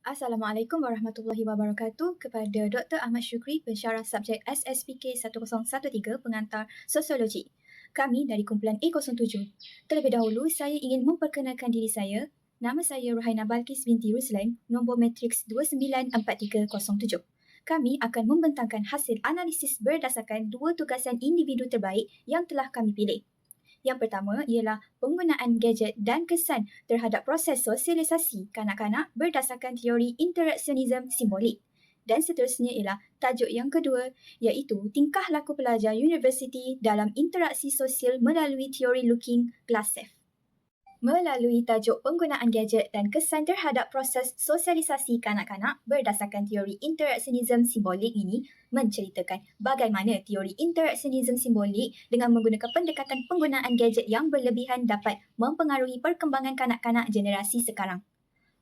Assalamualaikum warahmatullahi wabarakatuh kepada Dr. Ahmad Syukri, pensyarah subjek SSPK 1013 pengantar Sosiologi. Kami dari kumpulan A07. Terlebih dahulu, saya ingin memperkenalkan diri saya. Nama saya Ruhaina Balkis binti Ruslan, nombor matriks 294307. Kami akan membentangkan hasil analisis berdasarkan dua tugasan individu terbaik yang telah kami pilih. Yang pertama ialah penggunaan gadget dan kesan terhadap proses sosialisasi kanak-kanak berdasarkan teori interaksionisme simbolik. Dan seterusnya ialah tajuk yang kedua iaitu tingkah laku pelajar universiti dalam interaksi sosial melalui teori looking glass safe. Melalui tajuk penggunaan gadget dan kesan terhadap proses sosialisasi kanak-kanak berdasarkan teori interaksionisme simbolik ini menceritakan bagaimana teori interaksionisme simbolik dengan menggunakan pendekatan penggunaan gadget yang berlebihan dapat mempengaruhi perkembangan kanak-kanak generasi sekarang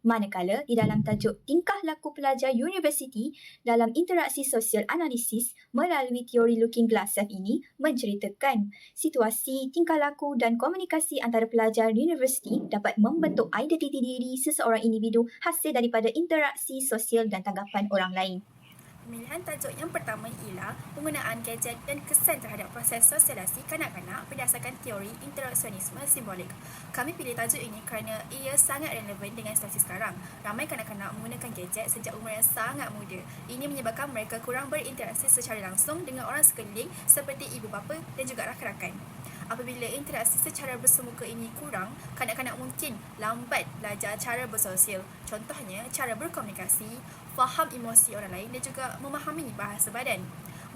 manakala di dalam tajuk tingkah laku pelajar universiti dalam interaksi sosial analisis melalui teori looking glass self ini menceritakan situasi tingkah laku dan komunikasi antara pelajar universiti dapat membentuk identiti diri seseorang individu hasil daripada interaksi sosial dan tanggapan orang lain. Pemilihan tajuk yang pertama ialah penggunaan gadget dan kesan terhadap proses sosialisasi kanak-kanak berdasarkan teori interaksionisme simbolik. Kami pilih tajuk ini kerana ia sangat relevan dengan situasi sekarang. Ramai kanak-kanak menggunakan gadget sejak umur yang sangat muda. Ini menyebabkan mereka kurang berinteraksi secara langsung dengan orang sekeliling seperti ibu bapa dan juga rakan-rakan. Apabila interaksi secara bersemuka ini kurang, kanak-kanak mungkin lambat belajar cara bersosial. Contohnya, cara berkomunikasi, faham emosi orang lain dan juga memahami bahasa badan.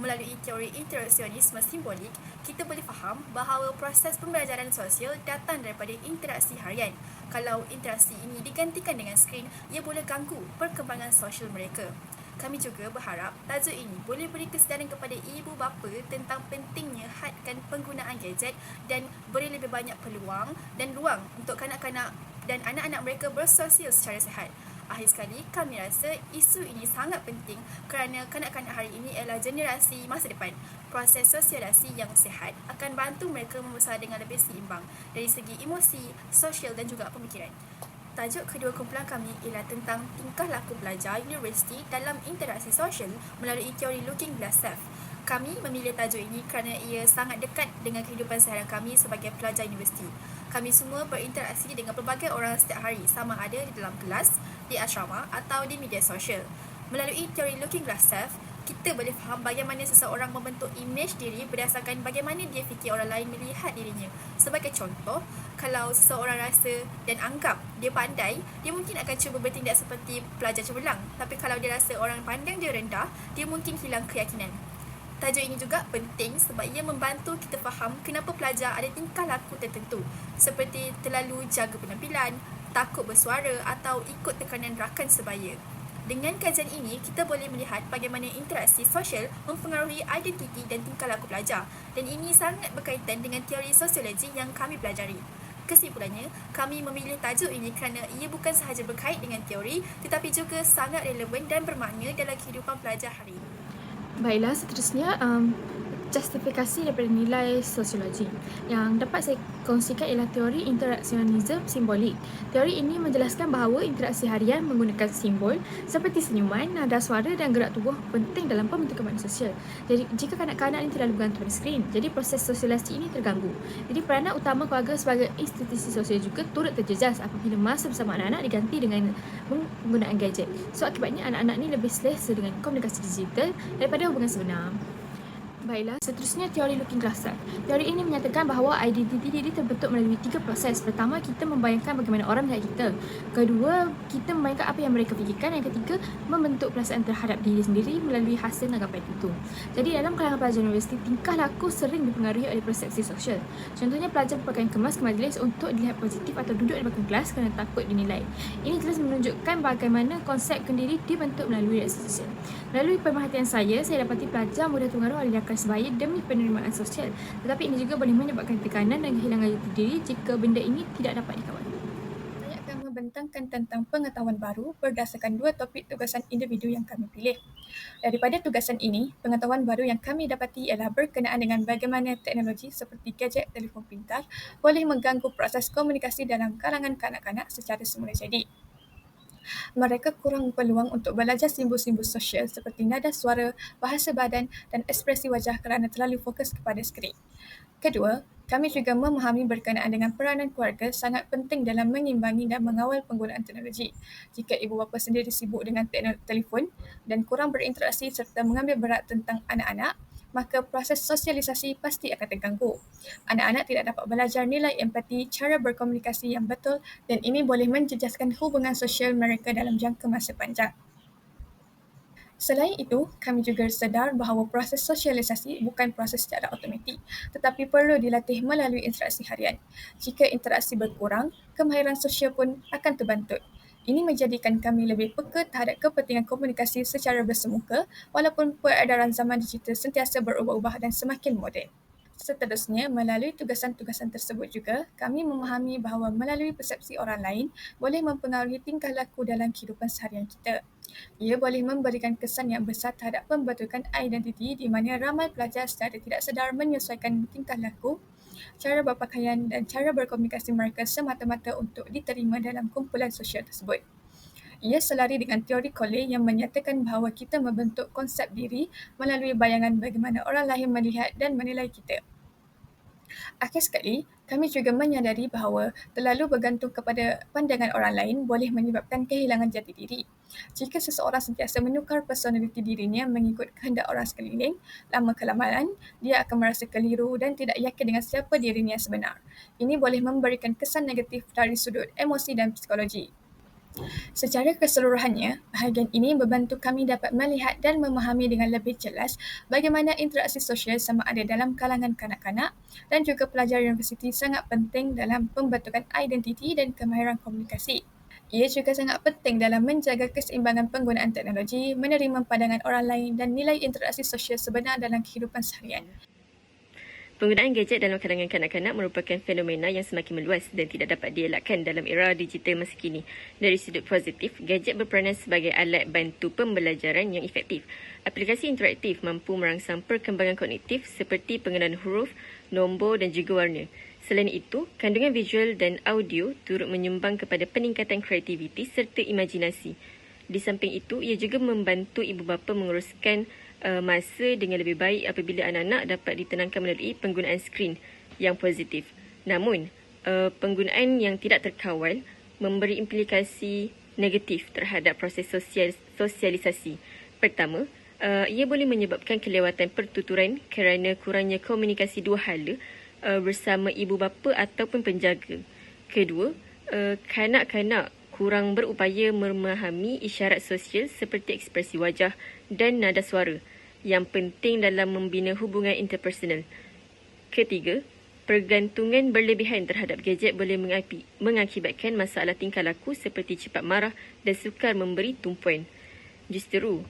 Melalui teori interaksionisme simbolik, kita boleh faham bahawa proses pembelajaran sosial datang daripada interaksi harian. Kalau interaksi ini digantikan dengan skrin, ia boleh ganggu perkembangan sosial mereka. Kami juga berharap tajuk ini boleh beri kesedaran kepada ibu bapa tentang pentingnya hadkan penggunaan gadget dan beri lebih banyak peluang dan ruang untuk kanak-kanak dan anak-anak mereka bersosial secara sihat. Akhir sekali, kami rasa isu ini sangat penting kerana kanak-kanak hari ini adalah generasi masa depan. Proses sosialisasi yang sihat akan bantu mereka membesar dengan lebih seimbang dari segi emosi, sosial dan juga pemikiran. Tajuk kedua kumpulan kami ialah tentang tingkah laku pelajar universiti dalam interaksi sosial melalui teori Looking Glass Self. Kami memilih tajuk ini kerana ia sangat dekat dengan kehidupan seharian kami sebagai pelajar universiti. Kami semua berinteraksi dengan pelbagai orang setiap hari sama ada di dalam kelas, di asrama atau di media sosial. Melalui teori Looking Glass Self, kita boleh faham bagaimana seseorang membentuk imej diri berdasarkan bagaimana dia fikir orang lain melihat dirinya. Sebagai contoh, kalau seseorang rasa dan anggap dia pandai, dia mungkin akan cuba bertindak seperti pelajar cemerlang. Tapi kalau dia rasa orang pandang dia rendah, dia mungkin hilang keyakinan. Tajuk ini juga penting sebab ia membantu kita faham kenapa pelajar ada tingkah laku tertentu seperti terlalu jaga penampilan, takut bersuara atau ikut tekanan rakan sebaya. Dengan kajian ini, kita boleh melihat bagaimana interaksi sosial mempengaruhi identiti dan tingkah laku pelajar dan ini sangat berkaitan dengan teori sosiologi yang kami pelajari. Kesimpulannya, kami memilih tajuk ini kerana ia bukan sahaja berkait dengan teori tetapi juga sangat relevan dan bermakna dalam kehidupan pelajar hari ini. Baiklah, seterusnya um, justifikasi daripada nilai sosiologi. Yang dapat saya kongsikan ialah teori interaksionisme simbolik. Teori ini menjelaskan bahawa interaksi harian menggunakan simbol seperti senyuman, nada suara dan gerak tubuh penting dalam pembentukan manusia sosial. Jadi jika kanak-kanak ini terlalu bergantung pada skrin, jadi proses sosialisasi ini terganggu. Jadi peranan utama keluarga sebagai institusi sosial juga turut terjejas apabila masa bersama anak-anak diganti dengan penggunaan gadget. So akibatnya anak-anak ini lebih selesa dengan komunikasi digital daripada hubungan sebenar. Baiklah, seterusnya teori looking glass self. Teori ini menyatakan bahawa identiti diri terbentuk melalui tiga proses. Pertama, kita membayangkan bagaimana orang melihat kita. Kedua, kita membayangkan apa yang mereka fikirkan. Yang ketiga, membentuk perasaan terhadap diri sendiri melalui hasil tanggapan itu. Jadi dalam kalangan pelajar universiti, tingkah laku sering dipengaruhi oleh persepsi sosial. Contohnya, pelajar berpakaian kemas ke majlis untuk dilihat positif atau duduk di belakang kelas kerana takut dinilai. Ini jelas menunjukkan bagaimana konsep kendiri dibentuk melalui reaksi sosial. Melalui pemerhatian saya, saya dapati pelajar mudah terpengaruh oleh akan sebaya demi penerimaan sosial. Tetapi ini juga boleh menyebabkan tekanan dan kehilangan jati diri jika benda ini tidak dapat dikawal. Saya akan membentangkan tentang pengetahuan baru berdasarkan dua topik tugasan individu yang kami pilih. Daripada tugasan ini, pengetahuan baru yang kami dapati ialah berkenaan dengan bagaimana teknologi seperti gadget telefon pintar boleh mengganggu proses komunikasi dalam kalangan kanak-kanak secara semula jadi. Mereka kurang peluang untuk belajar simbol-simbol sosial seperti nada suara, bahasa badan dan ekspresi wajah kerana terlalu fokus kepada skrin. Kedua, kami juga memahami berkenaan dengan peranan keluarga sangat penting dalam mengimbangi dan mengawal penggunaan teknologi. Jika ibu bapa sendiri sibuk dengan telefon dan kurang berinteraksi serta mengambil berat tentang anak-anak, maka proses sosialisasi pasti akan terganggu. Anak-anak tidak dapat belajar nilai empati, cara berkomunikasi yang betul dan ini boleh menjejaskan hubungan sosial mereka dalam jangka masa panjang. Selain itu, kami juga sedar bahawa proses sosialisasi bukan proses secara automatik tetapi perlu dilatih melalui interaksi harian. Jika interaksi berkurang, kemahiran sosial pun akan terbantu. Ini menjadikan kami lebih peka terhadap kepentingan komunikasi secara bersemuka walaupun peredaran zaman digital sentiasa berubah-ubah dan semakin moden. Seterusnya, melalui tugasan-tugasan tersebut juga, kami memahami bahawa melalui persepsi orang lain boleh mempengaruhi tingkah laku dalam kehidupan seharian kita. Ia boleh memberikan kesan yang besar terhadap pembentukan identiti di mana ramai pelajar secara tidak sedar menyesuaikan tingkah laku cara berpakaian dan cara berkomunikasi mereka semata-mata untuk diterima dalam kumpulan sosial tersebut. Ia selari dengan teori Cole yang menyatakan bahawa kita membentuk konsep diri melalui bayangan bagaimana orang lain melihat dan menilai kita. Akhir sekali, kami juga menyadari bahawa terlalu bergantung kepada pandangan orang lain boleh menyebabkan kehilangan jati diri. Jika seseorang sentiasa menukar personaliti dirinya mengikut kehendak orang sekeliling, lama-kelamaan dia akan merasa keliru dan tidak yakin dengan siapa dirinya sebenar. Ini boleh memberikan kesan negatif dari sudut emosi dan psikologi. Secara keseluruhannya, bahagian ini membantu kami dapat melihat dan memahami dengan lebih jelas bagaimana interaksi sosial sama ada dalam kalangan kanak-kanak dan juga pelajar universiti sangat penting dalam pembentukan identiti dan kemahiran komunikasi. Ia juga sangat penting dalam menjaga keseimbangan penggunaan teknologi, menerima pandangan orang lain dan nilai interaksi sosial sebenar dalam kehidupan seharian. Penggunaan gadget dalam kalangan kanak-kanak merupakan fenomena yang semakin meluas dan tidak dapat dielakkan dalam era digital masa kini. Dari sudut positif, gadget berperanan sebagai alat bantu pembelajaran yang efektif. Aplikasi interaktif mampu merangsang perkembangan kognitif seperti pengenalan huruf, nombor dan juga warna. Selain itu, kandungan visual dan audio turut menyumbang kepada peningkatan kreativiti serta imajinasi. Di samping itu, ia juga membantu ibu bapa menguruskan uh, masa dengan lebih baik apabila anak-anak dapat ditenangkan melalui penggunaan skrin yang positif. Namun, uh, penggunaan yang tidak terkawal memberi implikasi negatif terhadap proses sosial, sosialisasi. Pertama, uh, ia boleh menyebabkan kelewatan pertuturan kerana kurangnya komunikasi dua hala uh, bersama ibu bapa ataupun penjaga. Kedua, uh, kanak-kanak kurang berupaya memahami isyarat sosial seperti ekspresi wajah dan nada suara yang penting dalam membina hubungan interpersonal. Ketiga, pergantungan berlebihan terhadap gadget boleh mengakibatkan masalah tingkah laku seperti cepat marah dan sukar memberi tumpuan. Justeru,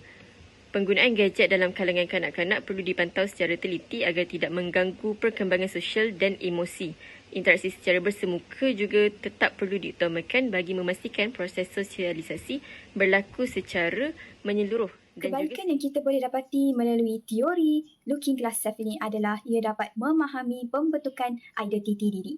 penggunaan gadget dalam kalangan kanak-kanak perlu dipantau secara teliti agar tidak mengganggu perkembangan sosial dan emosi. Interaksi secara bersemuka juga tetap perlu diutamakan bagi memastikan proses sosialisasi berlaku secara menyeluruh Kebaikan yang kita boleh dapati melalui teori Looking Glass Self ini adalah ia dapat memahami pembentukan identiti diri.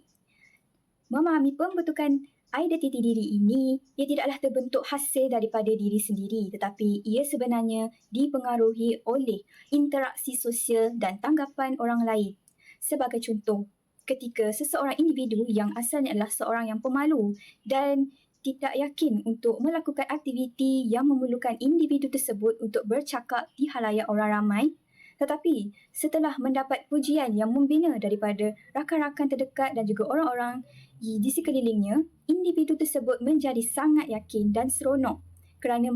Memahami pembentukan identiti diri ini, ia tidaklah terbentuk hasil daripada diri sendiri tetapi ia sebenarnya dipengaruhi oleh interaksi sosial dan tanggapan orang lain. Sebagai contoh, ketika seseorang individu yang asalnya adalah seorang yang pemalu dan tidak yakin untuk melakukan aktiviti yang memerlukan individu tersebut untuk bercakap di halayak orang ramai. Tetapi setelah mendapat pujian yang membina daripada rakan-rakan terdekat dan juga orang-orang di sekelilingnya, individu tersebut menjadi sangat yakin dan seronok kerana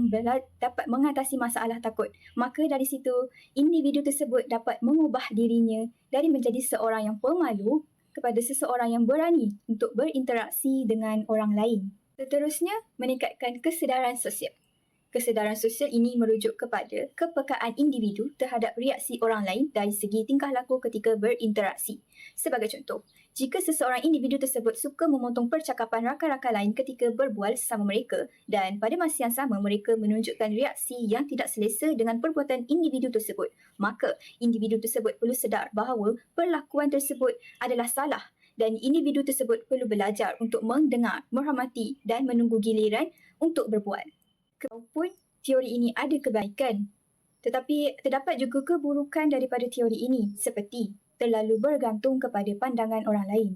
dapat mengatasi masalah takut. Maka dari situ, individu tersebut dapat mengubah dirinya dari menjadi seorang yang pemalu kepada seseorang yang berani untuk berinteraksi dengan orang lain. Seterusnya, meningkatkan kesedaran sosial. Kesedaran sosial ini merujuk kepada kepekaan individu terhadap reaksi orang lain dari segi tingkah laku ketika berinteraksi. Sebagai contoh, jika seseorang individu tersebut suka memotong percakapan rakan-rakan lain ketika berbual sesama mereka dan pada masa yang sama mereka menunjukkan reaksi yang tidak selesa dengan perbuatan individu tersebut, maka individu tersebut perlu sedar bahawa perlakuan tersebut adalah salah dan individu tersebut perlu belajar untuk mendengar, menghormati dan menunggu giliran untuk berbual. Walaupun teori ini ada kebaikan, tetapi terdapat juga keburukan daripada teori ini seperti terlalu bergantung kepada pandangan orang lain.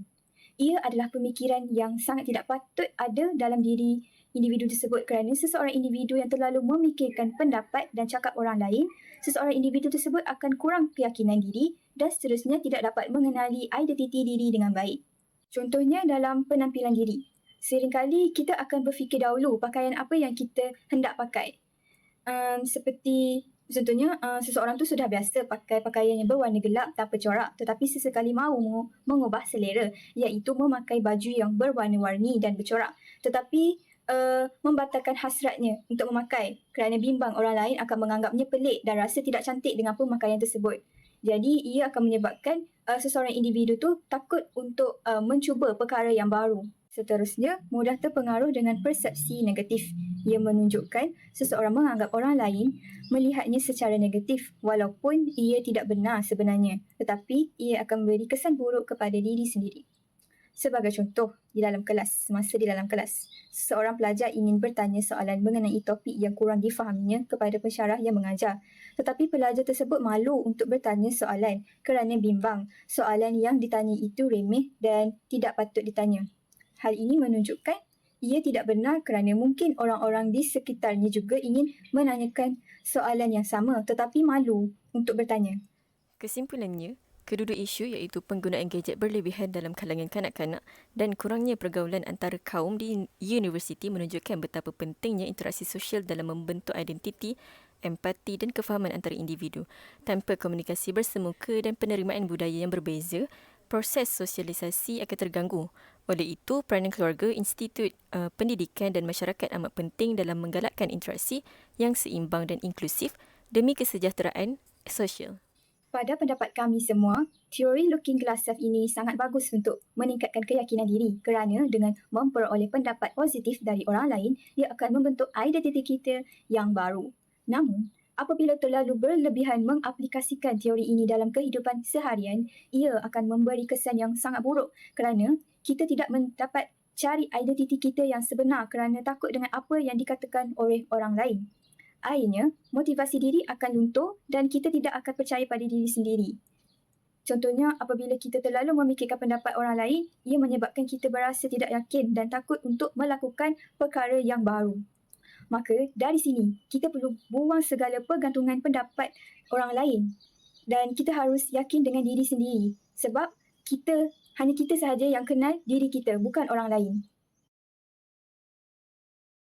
Ia adalah pemikiran yang sangat tidak patut ada dalam diri individu tersebut kerana seseorang individu yang terlalu memikirkan pendapat dan cakap orang lain, seseorang individu tersebut akan kurang keyakinan diri dan seterusnya tidak dapat mengenali identiti diri dengan baik. Contohnya dalam penampilan diri. Seringkali kita akan berfikir dahulu pakaian apa yang kita hendak pakai. Um, seperti Contohnya, uh, seseorang tu sudah biasa pakai pakaian yang berwarna gelap tanpa corak tetapi sesekali mahu mengubah selera iaitu memakai baju yang berwarna-warni dan bercorak tetapi uh, membatalkan hasratnya untuk memakai kerana bimbang orang lain akan menganggapnya pelik dan rasa tidak cantik dengan pemakaian tersebut. Jadi, ia akan menyebabkan uh, seseorang individu tu takut untuk uh, mencuba perkara yang baru. Seterusnya, mudah terpengaruh dengan persepsi negatif. Ia menunjukkan seseorang menganggap orang lain melihatnya secara negatif walaupun ia tidak benar sebenarnya tetapi ia akan memberi kesan buruk kepada diri sendiri. Sebagai contoh, di dalam kelas, semasa di dalam kelas, seorang pelajar ingin bertanya soalan mengenai topik yang kurang difahaminya kepada pensyarah yang mengajar. Tetapi pelajar tersebut malu untuk bertanya soalan kerana bimbang soalan yang ditanya itu remeh dan tidak patut ditanya. Hal ini menunjukkan ia tidak benar kerana mungkin orang-orang di sekitarnya juga ingin menanyakan soalan yang sama tetapi malu untuk bertanya. Kesimpulannya, kedua-dua isu iaitu penggunaan gadget berlebihan dalam kalangan kanak-kanak dan kurangnya pergaulan antara kaum di universiti menunjukkan betapa pentingnya interaksi sosial dalam membentuk identiti, empati dan kefahaman antara individu. Tanpa komunikasi bersemuka dan penerimaan budaya yang berbeza, proses sosialisasi akan terganggu. Oleh itu, peranan keluarga, institut uh, pendidikan dan masyarakat amat penting dalam menggalakkan interaksi yang seimbang dan inklusif demi kesejahteraan sosial. Pada pendapat kami semua, teori looking glass self ini sangat bagus untuk meningkatkan keyakinan diri kerana dengan memperoleh pendapat positif dari orang lain, ia akan membentuk identiti kita yang baru. Namun, Apabila terlalu berlebihan mengaplikasikan teori ini dalam kehidupan seharian, ia akan memberi kesan yang sangat buruk kerana kita tidak mendapat cari identiti kita yang sebenar kerana takut dengan apa yang dikatakan oleh orang lain. Akhirnya, motivasi diri akan luntur dan kita tidak akan percaya pada diri sendiri. Contohnya, apabila kita terlalu memikirkan pendapat orang lain, ia menyebabkan kita berasa tidak yakin dan takut untuk melakukan perkara yang baru. Maka dari sini kita perlu buang segala pergantungan pendapat orang lain dan kita harus yakin dengan diri sendiri sebab kita hanya kita sahaja yang kenal diri kita bukan orang lain.